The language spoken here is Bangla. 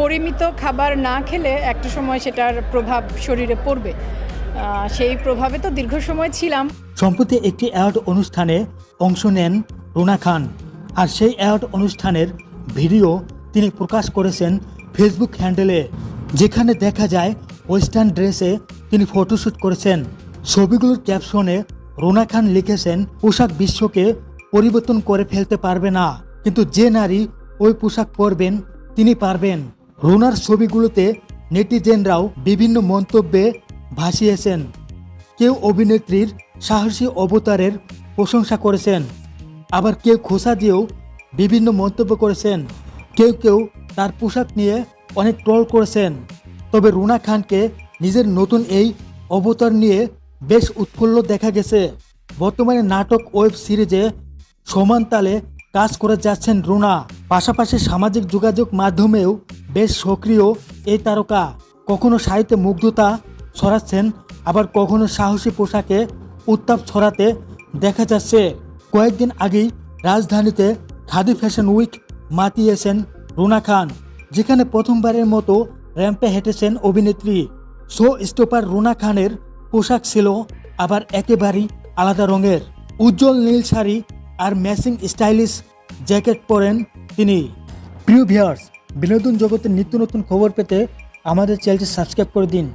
পরিমিত খাবার না খেলে একটা সময় সেটার প্রভাব শরীরে পড়বে। সেই প্রভাবে তো দীর্ঘ সময় ছিলাম। সম্প্রতি একটি অ্যাওয়ার্ড অনুষ্ঠানে অংশ নেন রুনা খান আর সেই অ্যাওয়ার্ড অনুষ্ঠানের ভিডিও তিনি প্রকাশ করেছেন ফেসবুক হ্যান্ডেলে, যেখানে দেখা যায় ওয়েস্টার্ন ড্রেসে তিনি ফটোশ্যুট করেছেন। ছবিগুলোর ক্যাপশনে রোনা খান লিখেছেন, পোশাক বিশ্বকে পরিবর্তন করে ফেলতে পারবে না, কিন্তু যে নারী ওই পোশাক পরবেন, তিনি পারবেন। রুনার ছবিগুলোতে নেটিজেনরাও বিভিন্ন মন্তব্যে ভাসিয়েছেন। কেউ অভিনেত্রীর সাহসী অবতারের প্রশংসা করেছেন। আবার কেউ খোসা দিয়েও বিভিন্ন মন্তব্য করেছেন। কেউ কেউ তার পোশাক নিয়ে অনেক ট্রল করেছেন। তবে রুনা খানকে নিজের নতুন এই অবতার নিয়ে বেশ উৎফুল্ল দেখা গেছে। বর্তমানে নাটক ওয়েব সিরিজে সমান তালে কাজ করে যাচ্ছেন রুনা। পাশাপাশি সামাজিক যোগাযোগ মাধ্যমেও বেশ সক্রিয় এই তারকা। কখনো সাহিত্যে মুগ্ধতা ছড়াচ্ছেন, আবার কখনো সাহসী পোশাকে উত্তাপ ছড়াতে দেখা যাচ্ছে। কয়েকদিন আগেই রাজধানীতে খাদি ফ্যাশন উইক মাতিয়েছেন রুনা খান, যেখানে প্রথমবারের মতো র্যাম্পে হেঁটেছেন অভিনেত্রী। শো স্টপার রুনা খানের পোশাক ছিল আবার একেবারেই আলাদা রঙের। উজ্জ্বল নীল শাড়ি আর ম্যাচিং স্টাইলিশ জ্যাকেট পরেন তিনি। প্রিয় ভিউয়ার্স বিনোদন জগতের নিত্য নতুন খবর পেতে আমাদের চ্যানেলটি সাবস্ক্রাইব করে দিন।